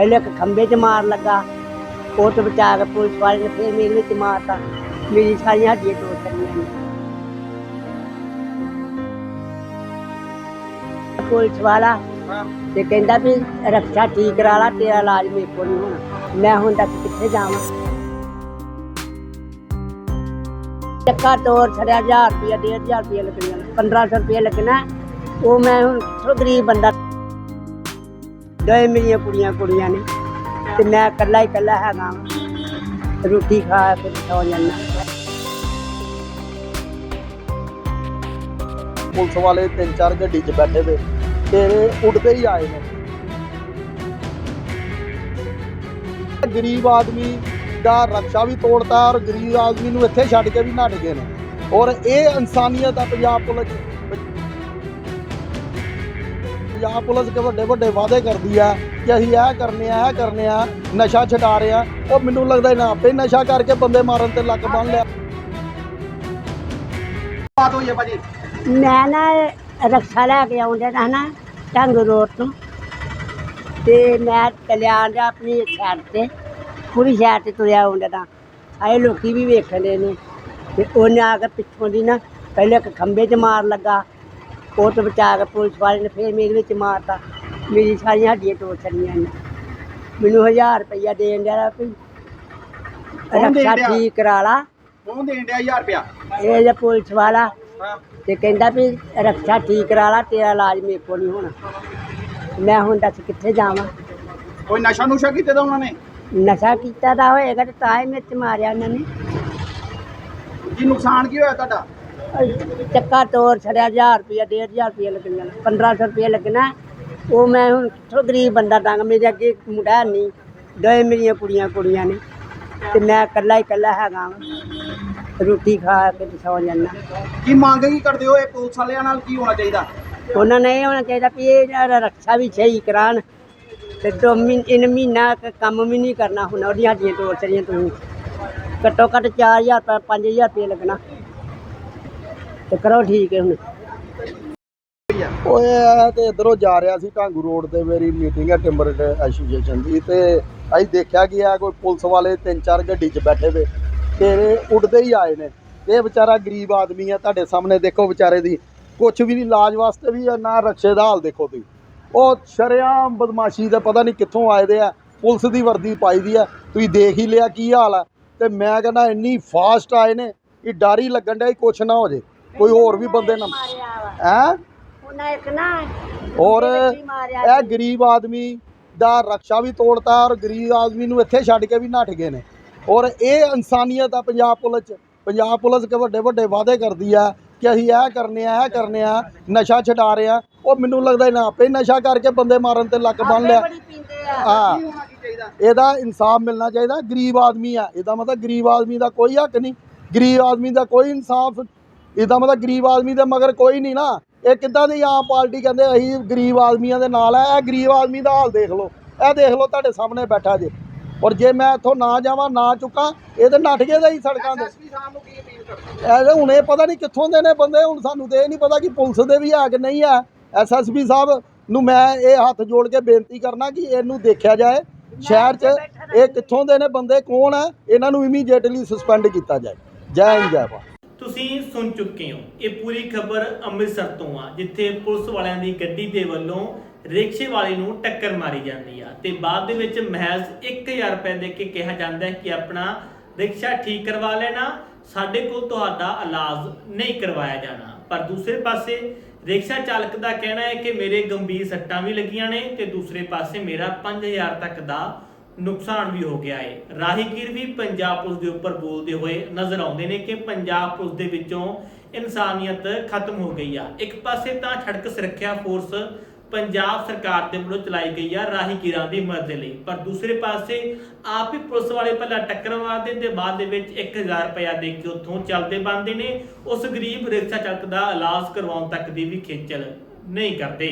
ਪਹਿਲੇ ਇੱਕ ਖੰਭੇ 'ਚ ਮਾਰ ਲੱਗਾ। ਉਹ ਤੋਂ ਬਚਾ ਕੇ ਪੁਲਿਸ ਵਾਲੇ ਨੇ ਫਿਰ ਮੇਰੇ ਵਿੱਚ ਮਾਰਤਾ। ਮੇਰੀ ਸਾਰੀਆਂ ਹੱਡੀਆਂ ਟੁੱਟ ਗਈਆਂ ਨੇ। ਪੁਲਿਸ ਵਾਲਾ ਤੇ ਕਹਿੰਦਾ ਵੀ ਰੱਖਿਆ ਠੀਕ ਕਰਾ ਲਾ ਤੇਰਾ ਇਲਾਜ ਮੇਰੇ ਕੋਲ ਨਹੀਂ ਹੋਣਾ। ਮੈਂ ਹੁਣ ਤੱਕ ਕਿੱਥੇ ਜਾਵਾਂ? ਚੱਕਾ ਤੋਰ ਛੜਿਆ 1000 ਰੁਪਇਆ 1500 ਰੁਪਇਆ ਲੱਗਣਾ 1500 ਰੁਪਇਆ ਲੱਗਣਾ। ਉਹ ਮੈਂ ਹੁਣ ਕਿੱਥੋਂ ਗਰੀਬ ਬੰਦਾ। ਦੋਏ ਮੇਰੀਆਂ ਕੁੜੀਆਂ ਕੁੜੀਆਂ ਨੇ ਤੇ ਮੈਂ ਇਕੱਲਾ ਹੀ ਇਕੱਲਾ ਹੈਗਾ ਵਾਂ। ਰੋਟੀ ਖਾ ਕੇ ਸੌ ਜਾਂਦਾ। ਪੁਲਿਸ ਵਾਲੇ ਤਿੰਨ ਚਾਰ ਗੱਡੀ 'ਚ ਬੈਠੇ ਵੇ ਤੇਰੇ ਉੱਡਦੇ ਹੀ ਆਏ ਨੇ। ਗਰੀਬ ਆਦਮੀ ਦਾ ਰਕਸ਼ਾ ਵੀ ਤੋੜਤਾ ਔਰ ਗਰੀਬ ਆਦਮੀ ਨੂੰ ਇੱਥੇ ਛੱਡ ਕੇ ਵੀ ਨੱਠ ਗਏ ਨੇ। ਔਰ ਇਹ ਇਨਸਾਨੀਅਤ ਆ ਪੰਜਾਬ ਪੁਲਿਸ ਪੰਜਾਬ ਪੁਲਿਸ ਕੇ ਵੱਡੇ ਵੱਡੇ ਵਾਅਦੇ ਕਰਦੀ ਆ ਕਿ ਅਸੀਂ ਇਹ ਕਰਨੇ ਆ, ਇਹ ਕਰਨੇ ਆ, ਨਸ਼ਾ ਛਡਾ ਰਹੇ ਆ। ਉਹ ਮੈਨੂੰ ਲੱਗਦਾ ਇਹਨਾਂ ਆਪੇ ਨਸ਼ਾ ਕਰਕੇ ਬੰਦੇ ਮਾਰਨ ਤੇ ਲੱਕ ਬੰਨ ਲਿਆ। ਬਾਤ ਹੋਈ ਹੈ ਭਾਜੀ? ਮੈਂ ਨਾ ਰਕਸ਼ਾ ਲੈ ਕੇ ਆਉਂਦਾ ਤਾਂ ਨਾ ਢੰਗ ਰੋਡ ਤੋਂ। ਤੇ ਮੈਂ ਕਲਿਆਣ ਦਾ ਆਪਣੀ ਸਾਈਡ ਤੇ, ਪੂਰੀ ਸਾਈਡ ਤੇ ਤੁਰਿਆ ਆਉਂਦਾ ਤਾਂ। ਆਏ ਲੋਕੀ ਵੀ ਵੇਖਦੇ ਨੇ। ਤੇ ਉਹਨੇ ਆ ਕੇ ਪਿੱਛੋਂ ਦੀ ਨਾ, ਪਹਿਲੇ ਇੱਕ ਖੰਭੇ 'ਚ ਮਾਰ ਲੱਗਾ। ਉਹ ਤੋਂ ਬਚਾ ਕੇ ਪੁਲਿਸ ਵਾਲੇ ਨੇ ਫਿਰ ਮੇਰੇ ਵਿੱਚ ਮਾਰਤਾ। ਮੇਰੀ ਸਾਰੀਆਂ ਹੱਡੀਆਂ ਟੁੱਟ ਗਈਆਂ ਨੇ। ਮੈਨੂੰ 1000 ਰੁਪਇਆ ਦੇਣ ਦਿਆ ਵੀ ਕੌਣ ਦੇਣ ਰਕਸ਼ਾ ਡਿਆ? ਠੀਕ ਕਰਾ ਲਾ। ਕੌਣ ਦੇਣ ਡਿਆ 1000 ਰੁਪਿਆ ਇਹ ਜੇ ਪੁਲਿਸ ਵਾਲਾ ਹਾਂ। ਤੇ ਕਹਿੰਦਾ ਵੀ ਰਕਸ਼ਾ ਠੀਕ ਕਰਾ ਲਾ ਤੇਰਾ ਇਲਾਜ ਮੇਰੇ ਕੋਲ ਨਹੀਂ ਹੋਣਾ। ਮੈਂ ਹੁਣ ਦੱਸ ਕਿੱਥੇ ਜਾਵਾਂ? ਕੋਈ ਨਸ਼ਾ ਨੁਸ਼ਾ ਕੀਤੇ ਦਾ ਉਹਨਾਂ ਨੇ? ਨਸ਼ਾ ਕੀਤਾ ਤਾਂ ਹੋਏਗਾ ਤੇ ਤਾਂ ਹੀ ਮੇਰੇ ਤੇ ਮਾਰਿਆ ਉਹਨਾਂ ਨੇ। ਕੀ ਨੁਕਸਾਨ ਕੀ ਹੋਇਆ ਤੁਹਾਡਾ? ਚੱਕਾ ਤੋਰ ਛੜਿਆ 1000 ਰੁਪਇਆ 1500 ਰੁਪਇਆ ਲੱਗਣਾ 1500 ਰੁਪਇਆ ਲੱਗਣਾ। ਉਹ ਮੈਂ ਹੁਣ ਕਿੱਥੋਂ ਗਰੀਬ ਬੰਦਾ ਡੰਗ ਮੇਰੇ ਅੱਗੇ ਮੁੰਡਾ ਨਹੀਂ ਦੋਏ ਮੇਰੀਆਂ ਕੁੜੀਆਂ ਕੁੜੀਆਂ ਨੇ ਤੇ ਮੈਂ ਇਕੱਲਾ ਹੀ ਇਕੱਲਾ ਹੈਗਾ ਵਾਂ। ਰੋਟੀ ਖਾ ਕੇ ਤੇ ਸੌ ਜਾਂਦਾ। ਕੀ ਮੰਗ ਕੀ ਕਰਦੇ ਹੋ? ਇਹ ਪੁਲਿਸ ਵਾਲਿਆਂ ਨਾਲ ਕੀ ਹੋਣਾ ਚਾਹੀਦਾ? ਉਹਨਾਂ ਨੇ ਇਹ ਹੋਣਾ ਚਾਹੀਦਾ ਵੀ ਇਹ ਜਿਹੜਾ ਰਕਸ਼ਾ ਵੀ ਸਹੀ ਕਰਾਉਣ ਤੇ ਦੋ ਮਹੀਨੇ ਇਨ ਮਹੀਨਾ ਕੁ ਕੰਮ ਵੀ ਨਹੀਂ ਕਰਨਾ ਹੁਣ ਉਹਦੀਆਂ ਹੱਡੀਆਂ ਤੋੜ ਚੜੀਆਂ ਤੁਸੀਂ ਘੱਟੋ ਘੱਟ 4000 ਰੁਪਏ 5000 ਰੁਪਏ ਲੱਗਣਾ। ਤੇ ਕਰੋ ਠੀਕ ਹੈ ਹੁਣ। ਓਏ ਇਹ ਤੇ ਇਧਰੋਂ ਜਾ ਰਿਹਾ ਸੀ ਢਾਂਗੂ ਰੋਡ ਤੇ ਮੇਰੀ ਮੀਟਿੰਗ ਹੈ ਟਿੰਬਰ ਐਸੋਸੀਏਸ਼ਨ ਦੀ ਤੇ ਅਸੀਂ ਦੇਖਿਆ ਕਿ ਆ ਕੋਈ ਪੁਲਿਸ ਵਾਲੇ ਤਿੰਨ ਚਾਰ ਗੱਡੀ 'ਚ ਬੈਠੇ ਵੇ ਤੇਰੇ ਉੱਡਦੇ ਹੀ ਆਏ ਨੇ। ਇਹ ਵਿਚਾਰਾ ਗਰੀਬ ਆਦਮੀ ਆ ਤੁਹਾਡੇ ਸਾਹਮਣੇ ਦੇਖੋ ਵਿਚਾਰੇ ਦੀ। ਕੁਝ ਵੀ ਨਹੀਂ, ਇਲਾਜ ਵਾਸਤੇ ਵੀ ਨਾ ਰਕਸ਼ੇ ਦਾ ਹਾਲ ਦੇਖੋ ਤੁਸੀਂ। ਉਹ ਸ਼ਰੇਆਮ ਬਦਮਾਸ਼ੀ ਦਾ ਪਤਾ ਨਹੀਂ ਕਿੱਥੋਂ ਆਏ ਦੇ ਆ। ਪੁਲਿਸ ਦੀ ਵਰਦੀ ਪਾਈ ਦੀ ਆ। ਤੁਸੀਂ ਦੇਖ ਹੀ ਲਿਆ ਕੀ ਹਾਲ ਆ। ਤੇ ਮੈਂ ਕਹਿੰਦਾ ਇੰਨੀ ਫਾਸਟ ਆਏ ਨੇ ਕਿ ਡਰ ਹੀ ਲੱਗਣ ਡਿਆ ਕੁਛ ਨਾ ਹੋ ਜੇ। ਕੋਈ ਹੋਰ ਵੀ ਬੰਦੇ ਨਾ ਹੈਂ? ਉਹਨਾਂ ਇੱਕ ਨਾ ਔਰ ਇਹ ਗਰੀਬ ਆਦਮੀ ਦਾ ਰਕਸ਼ਾ ਵੀ ਤੋੜਤਾ ਔਰ ਗਰੀਬ ਆਦਮੀ ਨੂੰ ਇੱਥੇ ਛੱਡ ਕੇ ਵੀ ਨੱਠ ਗਏ ਨੇ। ਔਰ ਇਹ ਇਨਸਾਨੀਅਤ ਆ ਪੰਜਾਬ ਪੁਲਿਸ 'ਚ। ਪੰਜਾਬ ਪੁਲਿਸ ਕੇ ਵੱਡੇ ਵੱਡੇ ਵਾਅਦੇ ਕਰਦੀ ਆ ਕਿ ਅਸੀਂ ਇਹ ਕਰਨੇ ਆ ਇਹ ਕਰਨੇ ਆ ਨਸ਼ਾ ਛਡਾ ਰਹੇ ਆ। ਉਹ ਮੈਨੂੰ ਲੱਗਦਾ ਇਹਨਾਂ ਆਪੇ ਨਸ਼ਾ ਕਰਕੇ ਬੰਦੇ ਮਾਰਨ ਤੇ ਲੱਕ ਬੰਨ ਲਿਆ। ਹਾਂ। ਇਹਦਾ ਇਨਸਾਫ ਮਿਲਣਾ ਚਾਹੀਦਾ। ਗਰੀਬ ਆਦਮੀ ਆ। ਇਹਦਾ ਮਤਲਬ ਗਰੀਬ ਆਦਮੀ ਦਾ ਕੋਈ ਹੱਕ ਨਹੀਂ। ਗਰੀਬ ਆਦਮੀ ਦਾ ਕੋਈ ਇਨਸਾਫ ਇਹਦਾ ਮਤਲਬ ਗਰੀਬ ਆਦਮੀ ਦੇ ਮਗਰ ਕੋਈ ਨਹੀਂ ਨਾ। ਇਹ ਕਿੱਦਾਂ ਦੀ ਆਮ ਪਾਰਟੀ ਕਹਿੰਦੇ ਅਸੀਂ ਗਰੀਬ ਆਦਮੀਆਂ ਦੇ ਨਾਲ ਆ ਇਹ ਗਰੀਬ ਆਦਮੀ ਦਾ ਹਾਲ ਦੇਖ ਲਓ। ਇਹ ਦੇਖ ਲਓ ਤੁਹਾਡੇ ਸਾਹਮਣੇ ਬੈਠਾ ਜੇ। ਔਰ ਜੇ ਮੈਂ ਇੱਥੋਂ ਨਾ ਜਾਵਾਂ ਨਾ ਚੁੱਕਾਂ ਇਹ ਤੇ ਨੱਠ ਗਏ ਦਾ ਹੀ ਸੜਕਾਂ ਤੇ। ਇਹ ਹੁਣ ਇਹ ਪਤਾ ਨਹੀਂ ਕਿੱਥੋਂ ਦੇ ਨੇ ਬੰਦੇ ਹੁਣ ਸਾਨੂੰ ਤੇ ਇਹ ਨਹੀਂ ਪਤਾ ਕਿ ਪੁਲਿਸ ਦੇ ਵੀ ਹੈ ਕਿ ਨਹੀਂ ਹੈ। ਐਸਐਸਪੀ ਸਾਹਿਬ ਨੂੰ ਮੈਂ ਇਹ ਹੱਥ ਜੋੜ ਕੇ ਬੇਨਤੀ ਕਰਨਾ ਕਿ ਇਹਨੂੰ ਦੇਖਿਆ ਜਾਏ। ਸ਼ਹਿਰ 'ਚ ਇਹ ਕਿੱਥੋਂ ਦੇ ਨੇ ਬੰਦੇ ਕੌਣ ਹੈ? ਇਹਨਾਂ ਨੂੰ ਇਮੀਡੀਏਟਲੀ ਸਸਪੈਂਡ ਕੀਤਾ ਜਾਏ। ਜੈ ਹਿੰਦ ਜੈ ਭਾਰਤ। ਤੁਸੀਂ ਸੁਣ ਚੁੱਕੇ ਹੋ। ਇਹ ਪੂਰੀ ਖਬਰ ਅੰਮ੍ਰਿਤਸਰ ਤੋਂ ਆ, ਜਿੱਥੇ ਪੁਲਿਸ ਵਾਲਿਆਂ ਦੀ ਗੱਡੀ ਦੇ ਵੱਲੋਂ ਰਿਕਸ਼ੇ ਵਾਲੇ ਨੂੰ ਟੱਕਰ ਮਾਰੀ ਜਾਂਦੀ ਆ। ਤੇ ਬਾਅਦ ਦੇ ਵਿੱਚ ਮਹਿਜ਼ 1000 ਰੁਪਏ ਦੇ ਕੇ ਕਿਹਾ ਜਾਂਦਾ ਹੈ ਕਿ ਆਪਣਾ ਰਿਕਸ਼ਾ ਠੀਕ ਕਰਵਾ ਲੈਣਾ, ਸਾਡੇ ਕੋਲ ਤੁਹਾਡਾ ਇਲਾਜ ਨਹੀਂ ਕਰਵਾਇਆ ਜਾਣਾ। ਪਰ ਦੂਸਰੇ ਪਾਸੇ ਰਿਕਸ਼ਾ ਚਾਲਕ ਦਾ ਕਹਿਣਾ ਹੈ ਕਿ ਮੇਰੇ ਗੰਭੀਰ ਸੱਟਾਂ ਵੀ ਲੱਗੀਆਂ ਨੇ ਤੇ ਦੂਸਰੇ ਪਾਸੇ ਮੇਰਾ 5000 ਤੱਕ ਦਾ ਨੁਕਸਾਨ ਵੀ ਹੋ ਗਿਆ ਹੈ ਰਾਹੀਗੀਰ ਵੀ ਪੰਜਾਬ ਪੁਲਿਸ ਦੇ ਉੱਪਰ ਬੋਲਦੇ ਹੋਏ ਨਜ਼ਰ ਆਉਂਦੇ ਨੇ ਕਿ ਪੰਜਾਬ ਪੁਲਿਸ ਦੇ ਵਿੱਚੋਂ ਇਨਸਾਨੀਅਤ ਖਤਮ ਹੋ ਗਈ ਆ। ਇੱਕ ਪਾਸੇ ਤਾਂ ਸੜਕ ਸੁਰੱਖਿਆ ਫੋਰਸ ਪੰਜਾਬ ਸਰਕਾਰ ਦੇ ਵੱਲੋਂ ਚਲਾਈ ਗਈ ਆ ਰਾਹੀਗੀਰਾਂ ਦੀ ਮਦਦ ਲਈ। ਪਰ ਦੂਸਰੇ ਪਾਸੇ ਆਪ ਹੀ ਪੁਲਿਸ ਵਾਲੇ ਪਹਿਲਾਂ ਟੱਕਰ ਮਾਰਦੇ ਤੇ ਬਾਅਦ ਦੇ ਵਿੱਚ 1000 ਰੁਪਇਆ ਦੇ ਕੇ ਉੱਥੋਂ ਚੱਲਦੇ ਬੰਦੇ ਨੇ। ਉਸ ਗਰੀਬ ਰਿਕਸ਼ਾ ਚਾਲਕ ਦਾ ਇਲਾਜ ਕਰਵਾਉਣ ਤੱਕ ਦੀ ਵੀ ਖੇਚਲ ਨਹੀਂ ਕਰਦੇ।